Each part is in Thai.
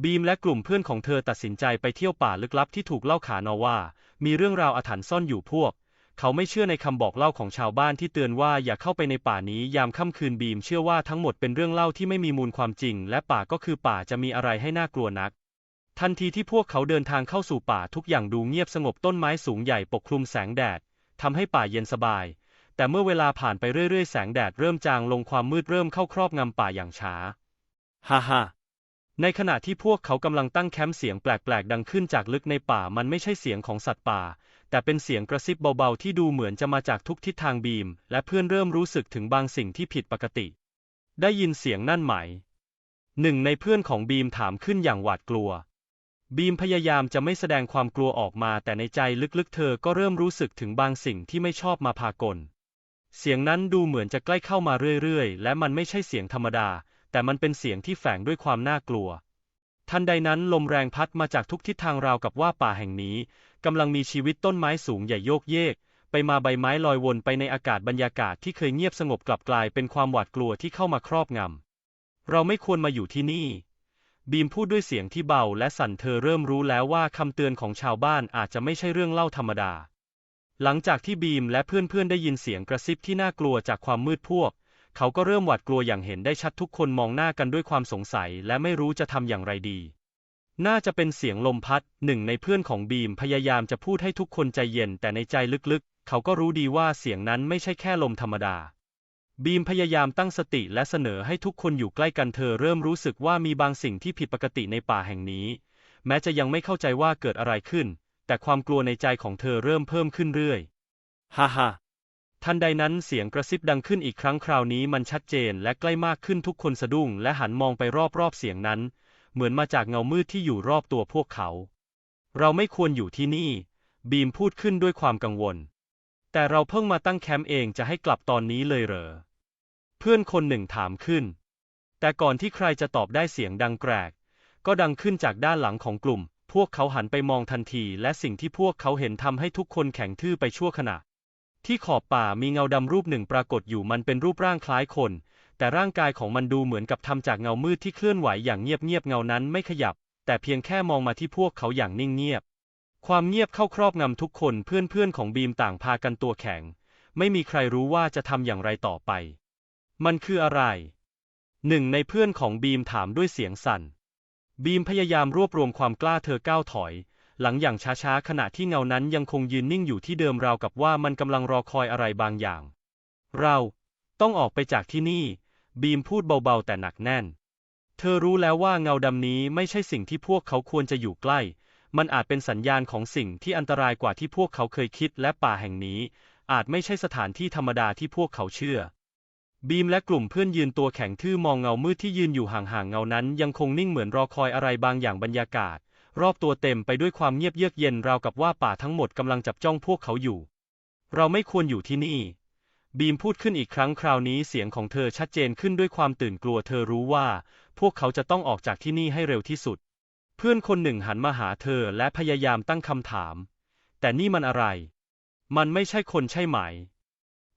บีมและกลุ่มเพื่อนของเธอตัดสินใจไปเที่ยวป่าลึกลับที่ถูกเล่าขานเอาว่า มีเรื่องราวอาถรรพ์ซ่อนอยู่พวก เขาไม่เชื่อในคำบอกเล่าของชาวบ้านที่เตือนว่าอย่าเข้าไปในป่านี้ยามค่ำคืนบีมเชื่อว่าทั้งหมดเป็นเรื่องเล่าที่ไม่มีมูลความจริง และป่าก็คือป่าจะมีอะไรให้น่ากลัวนัก ทันทีที่พวกเขาเดินทางเข้าสู่ป่าทุกอย่างดูเงียบสงบต้นไม้สูงใหญ่ปกคลุมแสงแดดทำให้ป่าเย็นสบาย แต่เมื่อเวลาผ่านไปเรื่อยๆ แสงแดดเริ่มจางลงความมืดเริ่มเข้าครอบงำป่าอย่างช้า ฮ่าฮ่า ในขณะที่พวกเขากำลังตั้งแคมป์เสียงแปลกๆ ดังขึ้นจากลึกในป่ามันไม่ใช่เสียงของสัตว์ป่า แต่เป็นเสียงกระซิบเบาๆ ที่ดูเหมือนจะมาจากทุกทิศทางบีม และเพื่อนเริ่มรู้สึกถึงบางสิ่งที่ผิดปกติ ได้ยินเสียงนั่นไหม หนึ่งในเพื่อนของบีมถามขึ้นอย่างหวาดกลัว บีมพยายามจะไม่แสดงความกลัวออกมาแต่ในใจลึกๆ เธอก็เริ่มรู้สึกถึงบางสิ่งที่ไม่ชอบมาพากล เสียงนั้นดูเหมือนจะใกล้เข้ามาเรื่อยๆ และมันไม่ใช่เสียงธรรมดา แต่มันเป็นเสียงที่แฝงด้วยความน่ากลัว ทันใดนั้นลมแรงพัดมาจากทุกทิศทางราวกับว่าป่าแห่งนี้กำลังมีชีวิตต้นไม้สูงใหญ่โยกเยก ไปมาใบไม้ลอยวนไปในอากาศบรรยากาศที่เคยเงียบสงบกลับกลายเป็นความหวาดกลัวที่เข้ามาครอบงำ เราไม่ควรมาอยู่ที่นี่ บีมพูดด้วยเสียงที่เบาและสั่นเธอเริ่มรู้แล้วว่าคำเตือนของชาวบ้านอาจจะไม่ใช่เรื่องเล่าธรรมดาหลังจากที่บีมและเพื่อนๆได้ยินเสียงกระซิบที่น่ากลัวจากความมืดพวก เขาก็เริ่มหวาดกลัวอย่างเห็นได้ชัดทุกคนมองหน้ากันด้วยความสงสัยและไม่รู้จะทำอย่างไรดี น่าจะเป็นเสียงลมพัด หนึ่งในเพื่อนของบีมพยายามจะพูดให้ทุกคนใจเย็นแต่ในใจลึกๆ เขาก็รู้ดีว่าเสียงนั้นไม่ใช่แค่ลมธรรมดา บีมพยายามตั้งสติและเสนอให้ทุกคนอยู่ใกล้กันเธอเริ่มรู้สึกว่ามีบางสิ่งที่ผิดปกติในป่าแห่งนี้ แม้จะยังไม่เข้าใจว่าเกิดอะไรขึ้น แต่ความกลัวในใจของเธอเริ่มเพิ่มขึ้นเรื่อย ฮ่าฮ่า ทันใดนั้นเสียงกระซิบดังขึ้นอีกครั้งคราวนี้มันชัดเจนและใกล้มากขึ้นทุกคนสะดุ้งและหันมองไปรอบๆเสียงนั้น เหมือนมาจากเงามืดที่อยู่รอบตัวพวกเขา เราไม่ควรอยู่ที่นี่ บีมพูดขึ้นด้วยความกังวล แต่เราเพิ่งมาตั้งแคมป์เองจะให้กลับตอนนี้เลยเหรอ เพื่อนคนหนึ่งถามขึ้น แต่ก่อนที่ใครจะตอบได้เสียงดังแกรก ก็ดังขึ้นจากด้านหลังของกลุ่ม พวกเขาหันไปมองทันที และสิ่งที่พวกเขาเห็นทำให้ทุกคนแข็งทื่อไปชั่วขณะ ที่ขอบป่ามีเงาดำรูปหนึ่งปรากฏอยู่มันเป็นรูปร่างคล้ายคน แต่ร่างกายของมันดูเหมือนกับทำจากเงามืดที่เคลื่อนไหวอย่างเงียบๆเงานั้นไม่ขยับ แต่เพียงแค่มองมาที่พวกเขาอย่างนิ่งเงียบ ความเงียบเข้าครอบงำทุกคนเพื่อนๆของบีมต่างพากันตัวแข็ง ไม่มีใครรู้ว่าจะทำอย่างไรต่อไป มันคืออะไร หนึ่งในเพื่อนของบีมถามด้วยเสียงสั่น บีมพยายามรวบรวมความกล้าเธอก้าวถอย หลังอย่างช้าๆ ขณะที่เงานั้นยังคงยืนนิ่งอยู่ที่เดิมราวกับว่ามันกำลังรอคอยอะไรบางอย่าง เราต้องออกไปจากที่นี่ บีมพูดเบาๆ แต่หนักแน่น เธอรู้แล้วว่าเงาดำนี้ไม่ใช่สิ่งที่พวกเขาควรจะอยู่ใกล้ มันอาจเป็นสัญญาณของสิ่งที่อันตรายกว่าที่พวกเขาเคยคิดและป่าแห่งนี้ อาจไม่ใช่สถานที่ธรรมดาที่พวกเขาเชื่อบีมและกลุ่มเพื่อนยืนตัวแข็งทื่อมองเงามืดที่ยืนอยู่ห่างๆ เงานั้นยังคงนิ่งเหมือนรอคอยอะไรบางอย่างบรรยากาศ รอบตัวเต็มไปด้วยความเงียบเยือกเย็นราวกับว่าป่าทั้งหมดกำลังจับจ้องพวกเขาอยู่ เราไม่ควรอยู่ที่นี่ บีมพูดขึ้นอีกครั้งคราวนี้เสียงของเธอชัดเจนขึ้นด้วยความตื่นกลัวเธอรู้ว่า พวกเขาจะต้องออกจากที่นี่ให้เร็วที่สุด เพื่อนคนหนึ่งหันมาหาเธอและพยายามตั้งคำถาม แต่นี่มันอะไร มันไม่ใช่คนใช่ไหม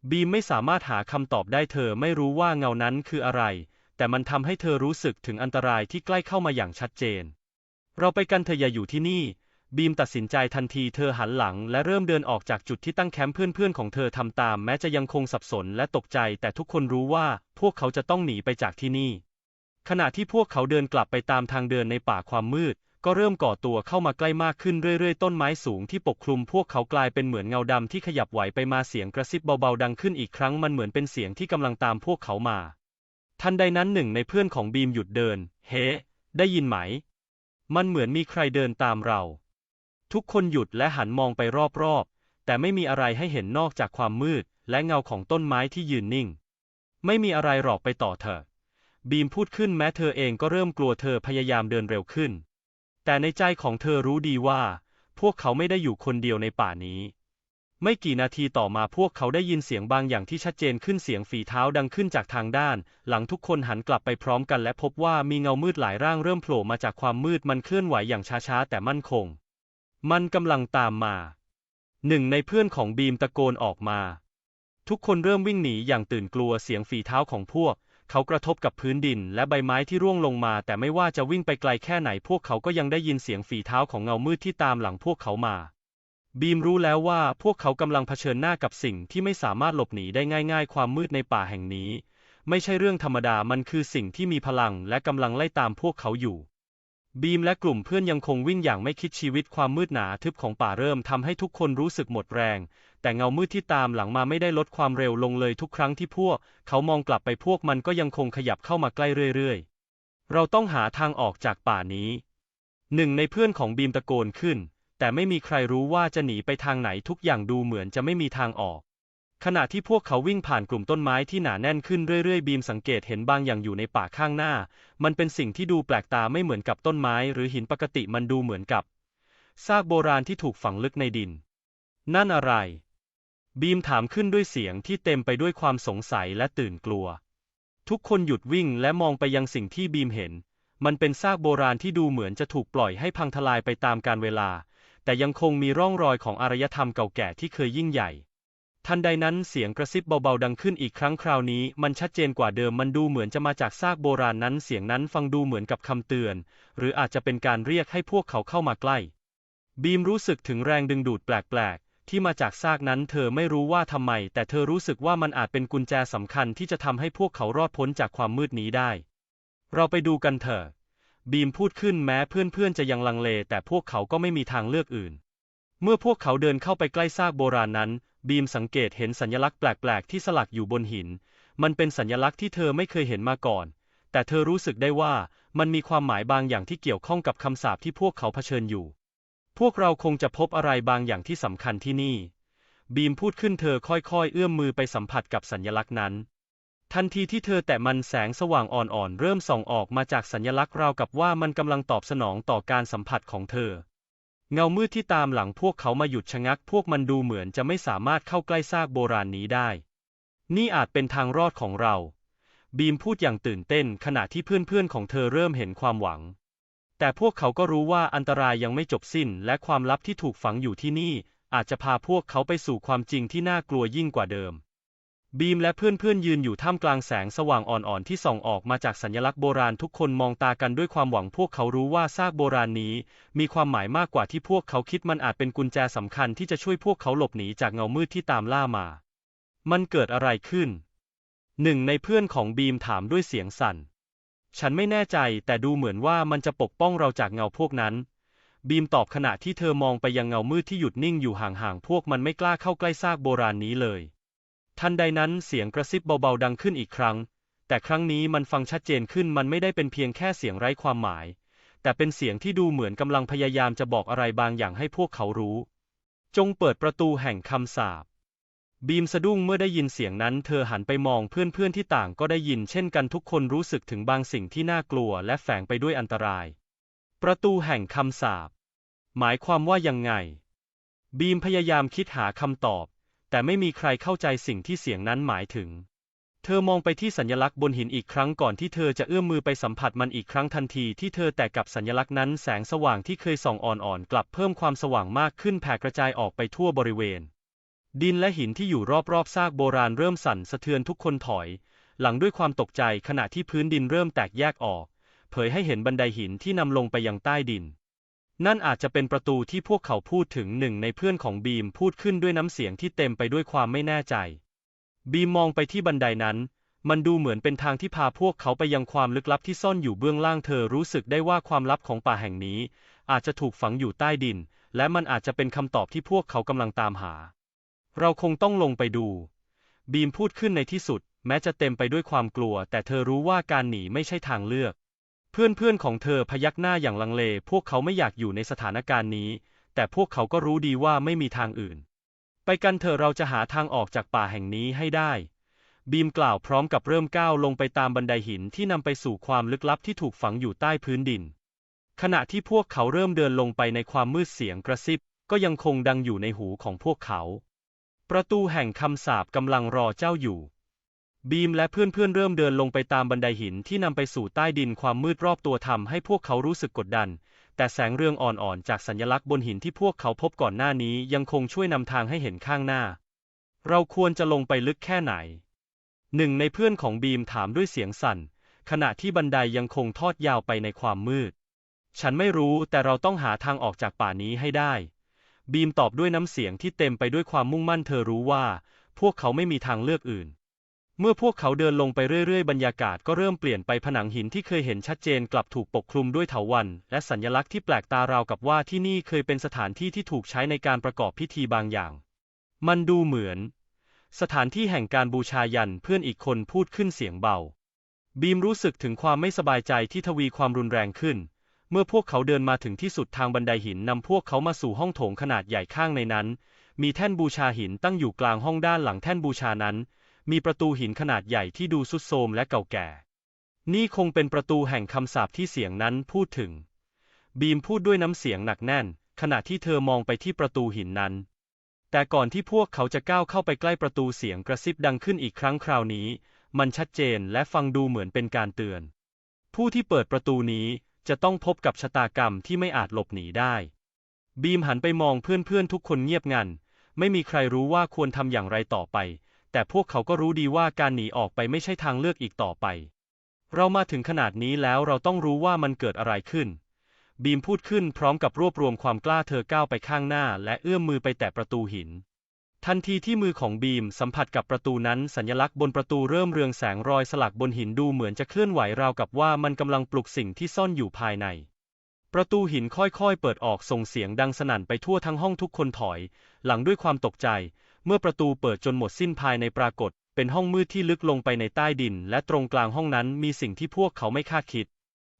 บีมไม่สามารถหาคำตอบได้เธอไม่รู้ว่าเงานั้นคืออะไร แต่มันทำให้เธอรู้สึกถึงอันตรายที่ใกล้เข้ามาอย่างชัดเจน เราไปกันเธออย่าอยู่ที่นี่ บีมตัดสินใจทันทีเธอหันหลังและเริ่มเดินออกจากจุดที่ตั้งแคมป์เพื่อนๆของเธอทำตามแม้จะยังคงสับสนและตกใจแต่ทุกคนรู้ว่าพวกเขาจะต้องหนีไปจากที่นี่ ขณะที่พวกเขาเดินกลับไปตามทางเดินในป่าความมืด ก็เริ่มก่อตัวเข้ามาใกล้มากขึ้นเรื่อยๆ ต้นไม้สูงที่ปกคลุมพวกเขากลายเป็นเหมือนเงาดำที่ขยับไหวไปมาเสียงกระซิบเบาๆดังขึ้นอีกครั้งมันเหมือนเป็นเสียงที่กำลังตามพวกเขามา ทันใดนั้นหนึ่งในเพื่อนของบีมหยุดเดิน เฮ้ ได้ยินไหม มันเหมือนมีใครเดินตามเรา ทุกคนหยุดและหันมองไปรอบๆ แต่ไม่มีอะไรให้เห็นนอกจากความมืด และเงาของต้นไม้ที่ยืนนิ่ง ไม่มีอะไรหรอกไปต่อเถอะ บีมพูดขึ้นแม้เธอเองก็เริ่มกลัวเธอพยายามเดินเร็วขึ้น แต่ในใจของเธอรู้ดีว่า พวกเขาไม่ได้อยู่คนเดียวในป่านี้ ไม่กี่นาทีต่อมาพวกเขาได้ยินเสียงบางอย่างที่ชัดเจนขึ้นเสียงฝีเท้าดังขึ้นจากทางด้าน หลังทุกคนหันกลับไปพร้อมกันและพบว่ามีเงามืดหลายร่างเริ่มโผล่มาจากความมืดมันเคลื่อนไหวอย่างช้าๆแต่มั่นคง มันกำลังตามมา หนึ่งในเพื่อนของบีมตะโกนออกมา ทุกคนเริ่มวิ่งหนีอย่างตื่นกลัวเสียงฝีเท้าของพวก เขากระทบกับพื้นดินและใบไม้ที่ร่วงลงมา แต่ไม่ว่าจะวิ่งไปไกลแค่ไหนพวกเขาก็ยังได้ยินเสียงฝีเท้าของเงามืดที่ตามหลังพวกเขามา บีมรู้แล้วว่าพวกเขากำลังเผชิญหน้ากับสิ่งที่ไม่สามารถหลบหนีได้ง่าย ๆ ความมืดในป่าแห่งนี้ ไม่ใช่เรื่องธรรมดามันคือสิ่งที่มีพลังและกำลังไล่ตามพวกเขาอยู่ บีมและกลุ่มเพื่อนยังคงวิ่งอย่างไม่คิดชีวิตความมืดหนาทึบของป่าเริ่มทำให้ทุกคนรู้สึกหมดแรง แต่เงามืดที่ตามหลังมาไม่ได้ลดความเร็วลงเลยทุกครั้งที่พวก เขามองกลับไปพวกมันก็ยังคงขยับเข้ามาใกล้เรื่อยๆ เราต้องหาทางออกจากป่านี้ หนึ่งในเพื่อนของบีมตะโกนขึ้น แต่ไม่มีใครรู้ว่าจะหนีไปทางไหนทุกอย่างดูเหมือนจะไม่มีทางออก ขณะที่พวกเขาวิ่งผ่านกลุ่มต้นไม้ที่หนาแน่นขึ้นเรื่อยๆ บีมสังเกตเห็นบางอย่างอยู่ในป่าข้างหน้า มันเป็นสิ่งที่ดูแปลกตาไม่เหมือนกับต้นไม้หรือหินปกติมันดูเหมือนกับซากโบราณที่ถูกฝังลึกในดิน นั่นอะไร บีมถามขึ้นด้วยเสียงที่เต็มไปด้วยความสงสัยและตื่นกลัว ทุกคนหยุดวิ่งและมองไปยังสิ่งที่บีมเห็น มันเป็นซากโบราณที่ดูเหมือนจะถูกปล่อยให้พังทลายไปตามกาลเวลา แต่ยังคงมีร่องรอยของอารยธรรมเก่าแก่ที่เคยยิ่งใหญ่ ทันใดนั้นเสียงกระซิบเบาๆดังขึ้นอีกครั้งคราวนี้มันชัดเจนกว่าเดิมมันดูเหมือนจะมาจากซากโบราณนั้นเสียงนั้นฟังดูเหมือนกับคำเตือน หรืออาจจะเป็นการเรียกให้พวกเขาเข้ามาใกล้ บีมรู้สึกถึงแรงดึงดูดแปลกๆ ที่มาจากซากนั้นเธอไม่รู้ว่าทำไม แต่เธอรู้สึกว่ามันอาจเป็นกุญแจสำคัญที่จะทำให้พวกเขารอดพ้นจากความมืดนี้ได้ เราไปดูกันเถอะ บีมพูดขึ้นแม้เพื่อนๆจะยังลังเลแต่พวกเขาก็ไม่มีทางเลือกอื่น เมื่อพวกเขาเดินเข้าไปใกล้ซากโบราณนั้น บีมสังเกตเห็นสัญลักษณ์แปลกๆที่สลักอยู่บนหิน มันเป็นสัญลักษณ์ที่เธอไม่เคยเห็นมาก่อน แต่เธอรู้สึกได้ว่ามันมีความหมายบางอย่างที่เกี่ยวข้องกับคำสาปที่พวกเขาเผชิญอยู่ พวกเราคงจะพบอะไรบางอย่างที่สำคัญที่นี่ บีมพูดขึ้นเธอค่อยๆ เอื้อมมือไปสัมผัสกับสัญลักษณ์นั้น ทันทีที่เธอแตะมันแสงสว่างอ่อนๆเริ่มส่องออกมาจากสัญลักษณ์ราวกับว่ามันกำลังตอบสนองต่อการสัมผัสของเธอ เงามืดที่ตามหลังพวกเขามาหยุดชะงัก พวกมันดูเหมือนจะไม่สามารถเข้าใกล้ซากโบราณนี้ได้ นี่อาจเป็นทางรอดของเรา บีมพูดอย่างตื่นเต้นขณะที่เพื่อนๆของเธอเริ่มเห็นความหวัง แต่พวกเขาก็รู้ว่าอันตรายยังไม่จบสิ้น และความลับที่ถูกฝังอยู่ที่นี่ อาจจะพาพวกเขาไปสู่ความจริงที่น่ากลัวยิ่งกว่าเดิม บีมและเพื่อนๆยืนอยู่ท่ามกลางแสงสว่างอ่อนๆที่ส่องออกมาจากสัญลักษณ์โบราณทุกคนมองตากันด้วยความหวังพวกเขารู้ว่าซากโบราณนี้ มีความหมายมากกว่าที่พวกเขาคิดมันอาจเป็นกุญแจสำคัญที่จะช่วยพวกเขาหลบหนีจากเงามืดที่ตามล่ามา มันเกิดอะไรขึ้น หนึ่งในเพื่อนของบีมถามด้วยเสียงสั่น ฉันไม่แน่ใจแต่ดูเหมือนว่ามันจะปกป้องเราจากเงาพวกนั้น บีมตอบขณะที่เธอมองไปยังเงามืดที่หยุดนิ่งอยู่ห่างๆพวกมันไม่กล้าเข้าใกล้ซากโบราณนี้เลย ทันใดนั้นเสียงกระซิบเบาๆดังขึ้นอีกครั้ง แต่ครั้งนี้มันฟังชัดเจนขึ้นมันไม่ได้เป็นเพียงแค่เสียงไร้ความหมาย แต่เป็นเสียงที่ดูเหมือนกำลังพยายามจะบอกอะไรบางอย่างให้พวกเขารู้ จงเปิดประตูแห่งคำสาปบีมสะดุ้งเมื่อได้ยินเสียงนั้น เธอหันไปมองเพื่อนๆที่ต่างก็ได้ยินเช่นกันทุกคนรู้สึกถึงบางสิ่งที่น่ากลัวและแฝงไปด้วยอันตราย ประตูแห่งคำสาปหมายความว่ายังไง บีมพยายามคิดหาคำตอบ แต่ไม่มีใครเข้าใจสิ่งที่เสียงนั้นหมายถึง เธอมองไปที่สัญลักษณ์บนหินอีกครั้งก่อนที่เธอจะเอื้อมมือไปสัมผัสมันอีกครั้งทันทีที่เธอแตะกับสัญลักษณ์นั้นแสงสว่างที่เคยส่องอ่อนๆ กลับเพิ่มความสว่างมากขึ้นแผ่กระจายออกไปทั่วบริเวณ ดินและหินที่อยู่รอบๆซากโบราณเริ่มสั่นสะเทือนทุกคนถอย หลังด้วยความตกใจขณะที่พื้นดินเริ่มแตกแยกออก เผยให้เห็นบันไดหินที่นำลงไปยังใต้ดิน นั่นอาจจะเป็นประตูที่พวกเขาพูดถึงหนึ่งในเพื่อนของบีมพูดขึ้นด้วยน้ำเสียงที่เต็มไปด้วยความไม่แน่ใจ บีมมองไปที่บันไดนั้น มันดูเหมือนเป็นทางที่พาพวกเขาไปยังความลึกลับที่ซ่อนอยู่เบื้องล่างเธอรู้สึกได้ว่าความลับของป่าแห่งนี้ อาจจะถูกฝังอยู่ใต้ดิน และมันอาจจะเป็นคำตอบที่พวกเขากำลังตามหา เราคงต้องลงไปดู บีมพูดขึ้นในที่สุด แม้จะเต็มไปด้วยความกลัว แต่เธอรู้ว่าการหนีไม่ใช่ทางเลือก เพื่อนๆของเธอพยักหน้าอย่างลังเล พวกเขาไม่อยากอยู่ในสถานการณ์นี้ แต่พวกเขาก็รู้ดีว่าไม่มีทางอื่น ไปกันเถอะเราจะหาทางออกจากป่าแห่งนี้ให้ได้ บีมกล่าวพร้อมกับเริ่มก้าวลงไปตามบันไดหินที่นำไปสู่ความลึกลับที่ถูกฝังอยู่ใต้พื้นดิน ขณะที่พวกเขาเริ่มเดินลงไปในความมืดเสียงกระซิบ ก็ยังคงดังอยู่ในหูของพวกเขา ประตูแห่งคำสาปกำลังรอเจ้าอยู่ บีมและเพื่อนๆเริ่มเดินลงไปตามบันไดหินที่นำไปสู่ใต้ดินความมืดรอบตัวทำให้พวกเขารู้สึกกดดัน แต่แสงเรืองอ่อนๆ จากสัญลักษณ์บนหินที่พวกเขาพบก่อนหน้านี้ยังคงช่วยนำทางให้เห็นข้างหน้า เราควรจะลงไปลึกแค่ไหน หนึ่งในเพื่อนของบีมถามด้วยเสียงสั่น ขณะที่บันไดยังคงทอดยาวไปในความมืด ฉันไม่รู้แต่เราต้องหาทางออกจากป่านี้ให้ได้ บีมตอบด้วยน้ำเสียงที่เต็มไปด้วยความมุ่งมั่นเธอรู้ว่า พวกเขาไม่มีทางเลือกอื่น เมื่อพวกเขาเดินลงไปเรื่อยๆ บรรยากาศก็เริ่มเปลี่ยนไปผนังหินที่เคยเห็นชัดเจนกลับถูกปกคลุมด้วยเถาวัลย์และสัญลักษณ์ที่แปลกตาราวกับว่าที่นี่เคยเป็นสถานที่ที่ถูกใช้ในการประกอบพิธีบางอย่าง มันดูเหมือน สถานที่แห่งการบูชายันเพื่อนอีกคนพูดขึ้นเสียงเบา บีมรู้สึกถึงความไม่สบายใจที่ทวีความรุนแรงขึ้น เมื่อพวกเขาเดินมาถึงที่สุดทางบันไดหินนำพวกเขามาสู่ห้องโถงขนาดใหญ่ข้างในนั้น มีแท่นบูชาหินตั้งอยู่กลางห้องด้านหลังแท่นบูชานั้น มีประตูหินขนาดใหญ่ที่ดูสุดโทมและเก่าแก่ นี่คงเป็นประตูแห่งคำสาปที่เสียงนั้นพูดถึง บีมพูดด้วยน้ำเสียงหนักแน่น ขณะที่เธอมองไปที่ประตูหินนั้น แต่ก่อนที่พวกเขาจะก้าวเข้าไปใกล้ประตูเสียงกระซิบดังขึ้นอีกครั้งคราวนี้ มันชัดเจนและฟังดูเหมือนเป็นการเตือน ผู้ที่เปิดประตูนี้จะต้องพบกับชะตากรรมที่ไม่อาจหลบหนีได้ บีมหันไปมองเพื่อนๆทุกคนเงียบงัน ไม่มีใครรู้ว่าควรทำอย่างไรต่อไป แต่พวกเขาก็รู้ดีว่าการหนีออกไปไม่ใช่ทางเลือกอีกต่อไป เรามาถึงขนาดนี้แล้วเราต้องรู้ว่ามันเกิดอะไรขึ้น บีมพูดขึ้นพร้อมกับรวบรวมความกล้าเธอก้าวไปข้างหน้า และเอื้อมมือไปแตะประตูหิน ทันทีที่มือของบีมสัมผัสกับประตูนั้นสัญลักษณ์บนประตูเริ่มเรืองแสงรอยสลักบนหินดูเหมือนจะเคลื่อนไหวราวกับว่ามันกำลังปลุกสิ่งที่ซ่อนอยู่ภายในประตูหินค่อยๆ เปิดออกส่งเสียงดังสนั่นไปทั่วทั้งห้องทุกคนถอย หลังด้วยความตกใจ เมื่อประตูเปิดจนหมดสิ้นภายในปรากฏ เป็นห้องมืดที่ลึกลงไปในใต้ดิน และตรงกลางห้องนั้นมีสิ่งที่พวกเขาไม่คาดคิด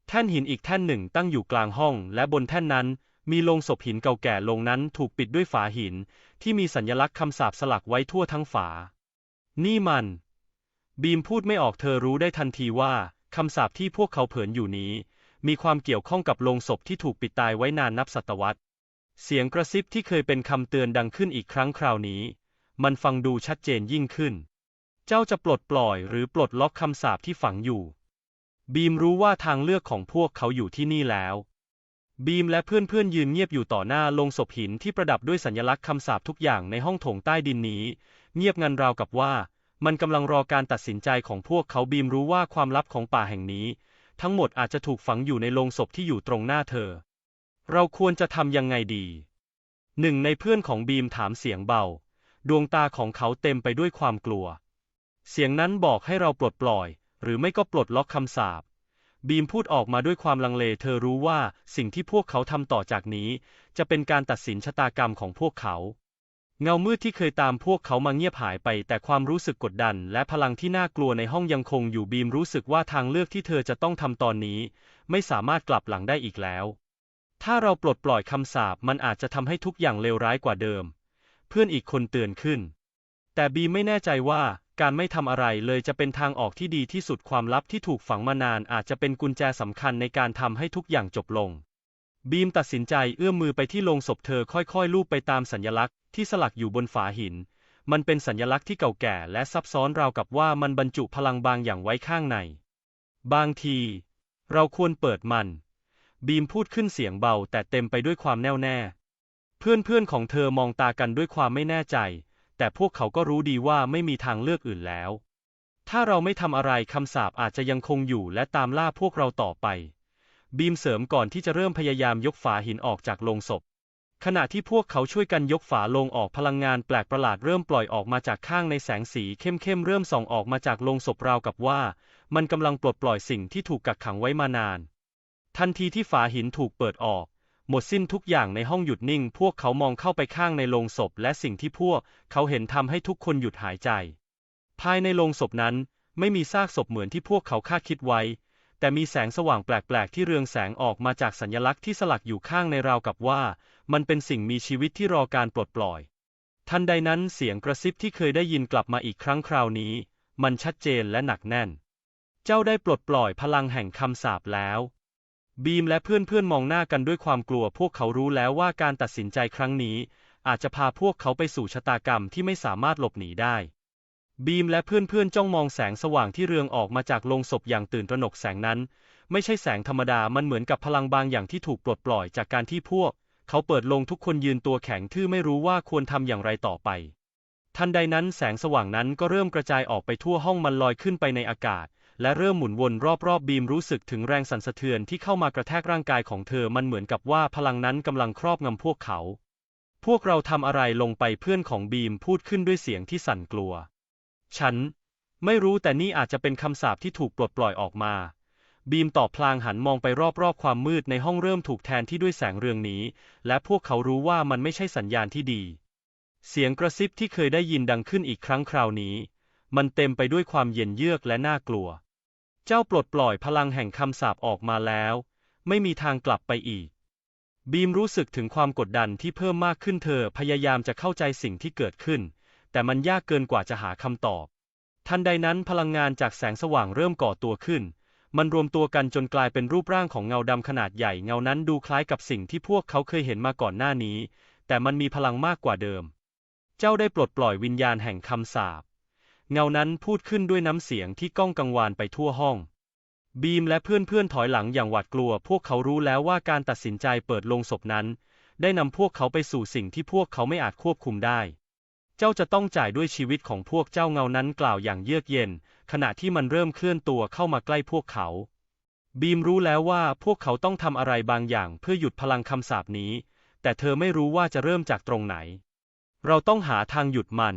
แท่นหินอีกแท่นหนึ่งตั้งอยู่กลางห้อง และบนแท่นนั้น มีโลงศพหินเก่าแก่ลงนั้นถูกปิดด้วยฝาหิน ที่มีสัญลักษณ์คำสาปสลักไว้ทั่วทั้งฝา นี่มัน บีมพูดไม่ออกเธอรู้ได้ทันทีว่าคำสาปที่พวกเขาเผยอยู่นี้ มีความเกี่ยวข้องกับโลงศพที่ถูกปิดตายไว้นานนับศตวรรษ เสียงกระซิบที่เคยเป็นคำเตือนดังขึ้นอีกครั้งคราวนี้ มันฟังดูชัดเจนยิ่งขึ้น เจ้าจะปลดปล่อยหรือปลดล็อกคำสาปที่ฝังอยู่ บีมรู้ว่าทางเลือกของพวกเขาอยู่ที่นี่แล้ว บีมและเพื่อนๆยืนเงียบอยู่ต่อหน้าโลงศพหินที่ประดับด้วยสัญลักษณ์คำสาปทุกอย่างในห้องโถงใต้ดินนี้ เงียบงันราวกับว่า มันกำลังรอการตัดสินใจของพวกเขาบีมรู้ว่าความลับของป่าแห่งนี้ ทั้งหมดอาจจะถูกฝังอยู่ในโลงศพที่อยู่ตรงหน้าเธอ เราควรจะทำยังไงดีหนึ่งในเพื่อนของบีมถามเสียงเบา ดวงตาของเขาเต็มไปด้วยความกลัว เสียงนั้นบอกให้เราปลดปล่อย หรือไม่ก็ปลดล็อกคำสาปบีมพูดออกมาด้วยความลังเลเธอรู้ว่าสิ่งที่พวกเขาทำต่อจากนี้ จะเป็นการตัดสินชะตากรรมของพวกเขา เงามืดที่เคยตามพวกเขามาเงียบหายไป แต่ความรู้สึกกดดัน และพลังที่น่ากลัวในห้องยังคงอยู่บีมรู้สึกว่าทางเลือกที่เธอจะต้องทำตอนนี้ ไม่สามารถกลับหลังได้อีกแล้ว ถ้าเราปลดปล่อยคำสาปมันอาจจะทำให้ทุกอย่างเลวร้ายกว่าเดิม พื่อนอีกคนเตือนขึ้น แต่บีไม่แน่ใจว่าการไม่ทำอะไรเลยจะเป็นทางออกที่ดีที่สุดความลับที่ถูกฝังมานานอาจจะเป็นกุญแจสำคัญในการทำให้ทุกอย่างจบลง บีมตัดสินใจเอื้อมมือไปที่โลงศพเธอค่อยๆ ลูบไปตามสัญลักษณ์ที่สลักอยู่บนฝาหิน มันเป็นสัญลักษณ์ที่เก่าแก่และซับซ้อนราวกับว่ามันบรรจุพลังบางอย่างไว้ข้างใน บางที เราควรเปิดมัน บีมพูดขึ้นเสียงเบาแต่เต็มไปด้วยความแน่วแน่ เพื่อนๆของเธอมองตากันด้วยความไม่แน่ใจ แต่พวกเขาก็รู้ดีว่าไม่มีทางเลือกอื่นแล้ว ถ้าเราไม่ทำอะไรคำสาปอาจจะยังคงอยู่และตามล่าพวกเราต่อไป บีมเสริมก่อนที่จะเริ่มพยายามยกฝาหินออกจากโลงศพ ขณะที่พวกเขาช่วยกันยกฝาโลงออกพลังงานแปลกประหลาดเริ่มปล่อยออกมาจากข้างในแสงสีเข้มๆเริ่มส่องออกมาจากโลงศพราวกับว่า มันกำลังปลดปล่อยสิ่งที่ถูกกักขังไว้มานาน ทันทีที่ฝาหินถูกเปิดออก หมดสิ้นทุกอย่างในห้องหยุดนิ่ง พวกเขามองเข้าไปข้างในโลงศพและสิ่งที่พวกเขาเห็นทำให้ทุกคนหยุดหายใจ ภายในโลงศพนั้น ไม่มีซากศพเหมือนที่พวกเขาคาดคิดไว้ แต่มีแสงสว่างแปลกๆที่เรืองแสงออกมาจากสัญลักษณ์ที่สลักอยู่ข้างในราวกับว่า มันเป็นสิ่งมีชีวิตที่รอการปลดปล่อย ทันใดนั้นเสียงกระซิบที่เคยได้ยินกลับมาอีกครั้งคราวนี้ มันชัดเจนและหนักแน่น เจ้าได้ปลดปล่อยพลังแห่งคำสาปแล้ว บีมและเพื่อนๆมองหน้ากันด้วยความกลัวพวกเขารู้แล้วว่าการตัดสินใจครั้งนี้ อาจจะพาพวกเขาไปสู่ชะตากรรมที่ไม่สามารถหลบหนีได้ บีมและเพื่อนๆจ้องมองแสงสว่างที่เรืองออกมาจากโลงศพอย่างตื่นตระหนกแสงนั้น ไม่ใช่แสงธรรมดามันเหมือนกับพลังบางอย่างที่ถูกปลดปล่อยจากการที่พวก เขาเปิดลงทุกคนยืนตัวแข็งทื่อไม่รู้ว่าควรทำอย่างไรต่อไปทันใดนั้นแสงสว่างนั้นก็เริ่มกระจายออกไปทั่วห้องมันลอยขึ้นไปในอากาศ และเริ่มหมุนวนรอบๆบีมรู้สึกถึงแรงสั่นสะเทือนที่เข้ามากระแทกร่างกายของเธอมันเหมือนกับว่าพลังนั้นกำลังครอบงำพวกเขา พวกเราทำอะไรลงไปเพื่อนของบีมพูดขึ้นด้วยเสียงที่สั่นกลัว ฉัน ไม่รู้แต่นี่อาจจะเป็นคำสาปที่ถูกปลดปล่อยออกมา บีมตอบพลางหันมองไปรอบๆความมืดในห้องเริ่มถูกแทนที่ด้วยแสงเรืองนี้ และพวกเขารู้ว่ามันไม่ใช่สัญญาณที่ดี เสียงกระซิบที่เคยได้ยินดังขึ้นอีกครั้งคราวนี้ มันเต็มไปด้วยความเย็นเยือกและน่ากลัว เจ้าปลดปล่อยพลังแห่งคำสาปออกมาแล้ว ไม่มีทางกลับไปอีก บีมรู้สึกถึงความกดดันที่เพิ่มมากขึ้นเธอพยายามจะเข้าใจสิ่งที่เกิดขึ้น แต่มันยากเกินกว่าจะหาคำตอบ ทันใดนั้นพลังงานจากแสงสว่างเริ่มก่อตัวขึ้น มันรวมตัวกันจนกลายเป็นรูปร่างของเงาดำขนาดใหญ่เงานั้นดูคล้ายกับสิ่งที่พวกเขาเคยเห็นมาก่อนหน้านี้ แต่มันมีพลังมากกว่าเดิม เจ้าได้ปลดปล่อยวิญญาณแห่งคำสาป เงานั้นพูดขึ้นด้วยน้ำเสียงที่ก้องกังวานไปทั่วห้อง บีมและเพื่อนๆถอยหลังอย่างหวาดกลัว พวกเขารู้แล้วว่าการตัดสินใจเปิดโลงศพนั้น ได้นำพวกเขาไปสู่สิ่งที่พวกเขาไม่อาจควบคุมได้ เจ้าจะต้องจ่ายด้วยชีวิตของพวกเจ้าเงานั้นกล่าวอย่างเยือกเย็น ขณะที่มันเริ่มเคลื่อนตัวเข้ามาใกล้พวกเขา บีมรู้แล้วว่าพวกเขาต้องทำอะไรบางอย่างเพื่อหยุดพลังคำสาปนี้ แต่เธอไม่รู้ว่าจะเริ่มจากตรงไหน เราต้องหาทางหยุดมัน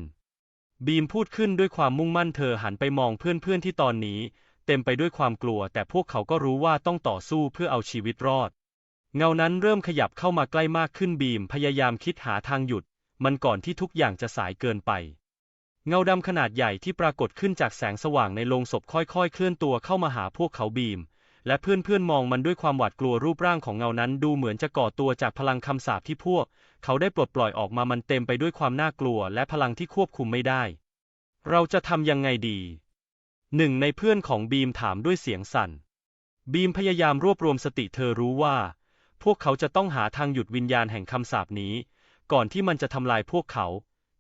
บีมพูดขึ้นด้วยความมุ่งมั่นเธอหันไปมองเพื่อนๆที่ตอนนี้ เต็มไปด้วยความกลัว แต่พวกเขาก็รู้ว่าต้องต่อสู้เพื่อเอาชีวิตรอด เงานั้นเริ่มขยับเข้ามาใกล้มากขึ้นบีมพยายามคิดหาทางหยุด มันก่อนที่ทุกอย่างจะสายเกินไป เงาดำขนาดใหญ่ที่ปรากฏขึ้นจากแสงสว่างในโลงศพค่อยๆ เคลื่อนตัวเข้ามาหาพวกเขาบีม และเพื่อนๆมองมันด้วยความหวาดกลัวรูปร่างของเงานั้นดูเหมือนจะก่อตัวจากพลังคำสาปที่พวก เขาได้ปลดปล่อยออกมามันเต็มไปด้วยความน่ากลัวและพลังที่ควบคุมไม่ได้ เราจะทำยังไงดี หนึ่งในเพื่อนของบีมถามด้วยเสียงสั่น บีมพยายามรวบรวมสติเธอรู้ว่า พวกเขาจะต้องหาทางหยุดวิญญาณแห่งคำสาปนี้ ก่อนที่มันจะทำลายพวกเขา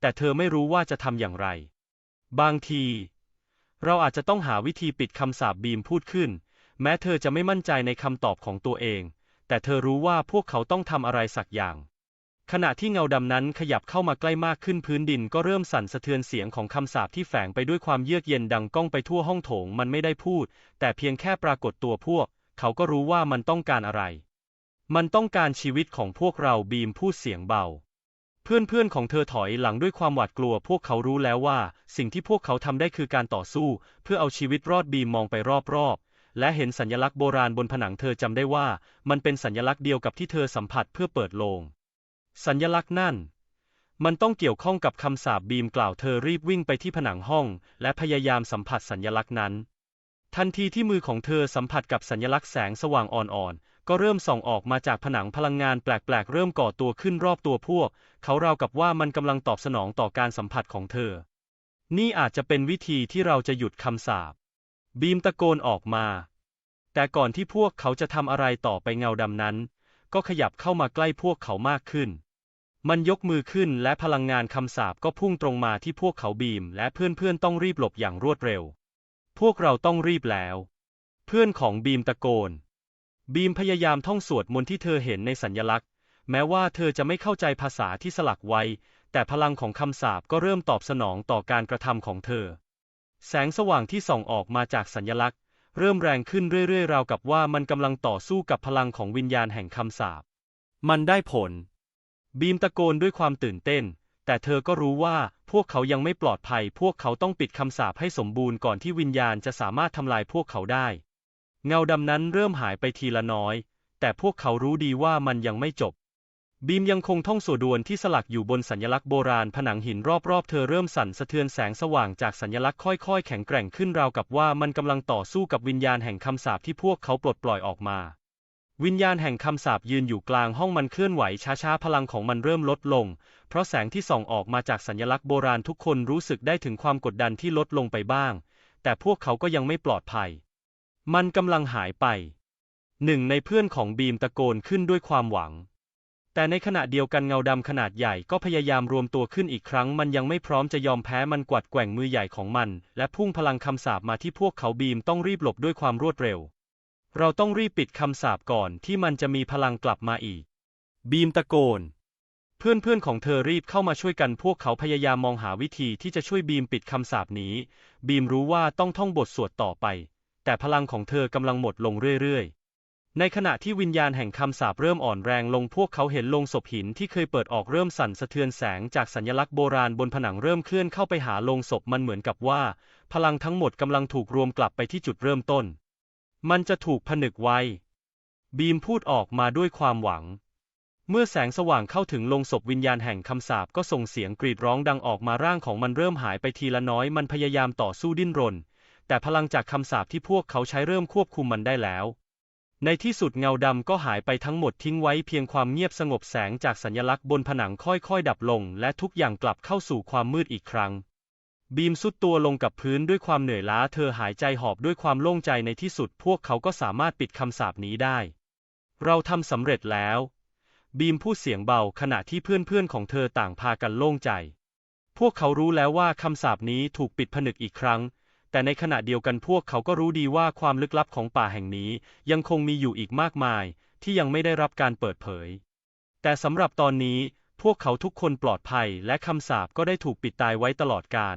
แต่เธอไม่รู้ว่าจะทำอย่างไร บางที เราอาจจะต้องหาวิธีปิดคำสาปบีมพูดขึ้น แม้เธอจะไม่มั่นใจในคำตอบของตัวเอง แต่เธอรู้ว่าพวกเขาต้องทำอะไรสักอย่าง ขณะที่เงาดำนั้นขยับเข้ามาใกล้มากขึ้นพื้นดินก็เริ่มสั่นสะเทือนเสียงของคำสาปที่แฝงไปด้วยความเยือกเย็นดังก้องไปทั่วห้องโถงมันไม่ได้พูด แต่เพียงแค่ปรากฏตัวพวก เขาก็รู้ว่ามันต้องการอะไร มันต้องการชีวิตของพวกเราบีมพูดเสียงเบาเพื่อนๆของเธอถอยหลังด้วยความหวาดกลัว พวกเขารู้แล้วว่า สิ่งที่พวกเขาทำได้คือการต่อสู้ เพื่อเอาชีวิตรอดบีมมองไปรอบๆ และเห็นสัญลักษณ์โบราณบนผนังเธอจำได้ว่า มันเป็นสัญลักษณ์เดียวกับที่เธอสัมผัสเพื่อเปิดโลง สัญลักษณ์นั่น มันต้องเกี่ยวข้องกับคำสาปบีมกล่าวเธอรีบวิ่งไปที่ผนังห้อง และพยายามสัมผัสสัญลักษณ์นั้น ทันทีที่มือของเธอสัมผัสกับสัญลักษณ์แสงสว่างอ่อนๆ ก็เริ่มส่องออกมาจากผนังพลังงานแปลกๆ เริ่มก่อตัวขึ้นรอบตัวพวก เขาราวกับว่ามันกำลังตอบสนองต่อการสัมผัสของเธอ นี่อาจจะเป็นวิธีที่เราจะหยุดคำสาป บีมตะโกนออกมา แต่ก่อนที่พวกเขาจะทำอะไรต่อไปเงาดำนั้น ก็ขยับเข้ามาใกล้พวกเขามากขึ้น มันยกมือขึ้นและพลังงานคำสาปก็พุ่งตรงมาที่พวกเขาบีมและเพื่อนๆต้องรีบหลบอย่างรวดเร็ว พวกเราต้องรีบแล้ว เพื่อนของบีมตะโกน บีมพยายามท่องสวดมนต์ที่เธอเห็นในสัญลักษณ์ แม้ว่าเธอจะไม่เข้าใจภาษาที่สลักไว้ แต่พลังของคำสาปก็เริ่มตอบสนองต่อการกระทำของเธอ แสงสว่างที่ส่องออกมาจากสัญลักษณ์ เริ่มแรงขึ้นเรื่อยๆ ราวกับว่ามันกำลังต่อสู้กับพลังของวิญญาณแห่งคำสาป มันได้ผล บีมตะโกนด้วยความตื่นเต้น แต่เธอก็รู้ว่าพวกเขายังไม่ปลอดภัย พวกเขาต้องปิดคำสาปให้สมบูรณ์ก่อนที่วิญญาณจะสามารถทำลายพวกเขาได้ เงาดำนั้นเริ่มหายไปทีละน้อย แต่พวกเขารู้ดีว่ามันยังไม่จบ บีมยังคงท่องสวดดวนที่สลักอยู่บนสัญลักษณ์โบราณผนังหินรอบๆ เธอเริ่มสั่นสะเทือนแสงสว่างจากสัญลักษณ์ค่อยๆ แข็งแกร่งขึ้นราวกับว่ามันกำลังต่อสู้กับวิญญาณแห่งคำสาปที่พวกเขาปลดปล่อยออกมา วิญญาณแห่งคำสาปยืนอยู่กลางห้องมันเคลื่อนไหวช้าๆ พลังของมันเริ่มลดลง เพราะแสงที่ส่องออกมาจากสัญลักษณ์โบราณทุกคนรู้สึกได้ถึงความกดดันที่ลดลงไปบ้าง แต่พวกเขาก็ยังไม่ปลอดภัย มันกำลังหายไป หนึ่งในเพื่อนของบีมตะโกนขึ้นด้วยความหวัง แต่ในขณะเดียวกันเงาดำขนาดใหญ่ก็พยายามรวมตัวขึ้นอีกครั้ง มันยังไม่พร้อมจะยอมแพ้มันกวัดแกว่งมือใหญ่ของมัน และพุ่งพลังคำสาปมาที่พวกเขาบีมต้องรีบหลบด้วยความรวดเร็ว เราต้องรีบปิดคำสาปก่อนที่มันจะมีพลังกลับมาอีก บีมตะโกน เพื่อนๆของเธอรีบเข้ามาช่วยกันพวกเขาพยายามมองหาวิธีที่จะช่วยบีมปิดคำสาปนี้ บีมรู้ว่าต้องท่องบทสวดต่อไป แต่พลังของเธอกำลังหมดลงเรื่อยๆ ในขณะที่วิญญาณแห่งคำสาปเริ่มอ่อนแรงลงพวกเขาเห็นโลงศพหินที่เคยเปิดออกเริ่มสั่นสะเทือนแสงจากสัญลักษณ์โบราณบนผนังเริ่มเคลื่อนเข้าไปหาโลงศพมันเหมือนกับว่า พลังทั้งหมดกำลังถูกรวมกลับไปที่จุดเริ่มต้น มันจะถูกผนึกไว้ บีมพูดออกมาด้วยความหวัง เมื่อแสงสว่างเข้าถึงโลงศพวิญญาณแห่งคำสาปก็ส่งเสียงกรีดร้องดังออกมาร่างของมันเริ่มหายไปทีละน้อยมันพยายามต่อสู้ดิ้นรน แต่พลังจากคำสาปที่พวกเขาใช้เริ่มควบคุมมันได้แล้ว ในที่สุดเงาดำก็หายไปทั้งหมดทิ้งไว้เพียงความเงียบสงบแสงจากสัญลักษณ์บนผนังค่อยๆ ดับลง และทุกอย่างกลับเข้าสู่ความมืดอีกครั้ง บีมสุดตัวลงกับพื้นด้วยความเหนื่อยล้าเธอหายใจหอบด้วยความโล่งใจในที่สุดพวกเขาก็สามารถปิดคำสาปนี้ได้ เราทำสำเร็จแล้ว บีมพูดเสียงเบาขณะที่เพื่อนๆของเธอต่างพากันโล่งใจ พวกเขารู้แล้วว่าคำสาปนี้ถูกปิดผนึกอีกครั้ง แต่ในขณะเดียวกันพวกเขาก็รู้ดีว่าความลึกลับของป่าแห่งนี้ยังคงมีอยู่อีกมากมาย ที่ยังไม่ได้รับการเปิดเผย แต่สำหรับตอนนี้พวกเขาทุกคนปลอดภัยและคำสาปก็ได้ถูกปิดตายไว้ตลอดกาล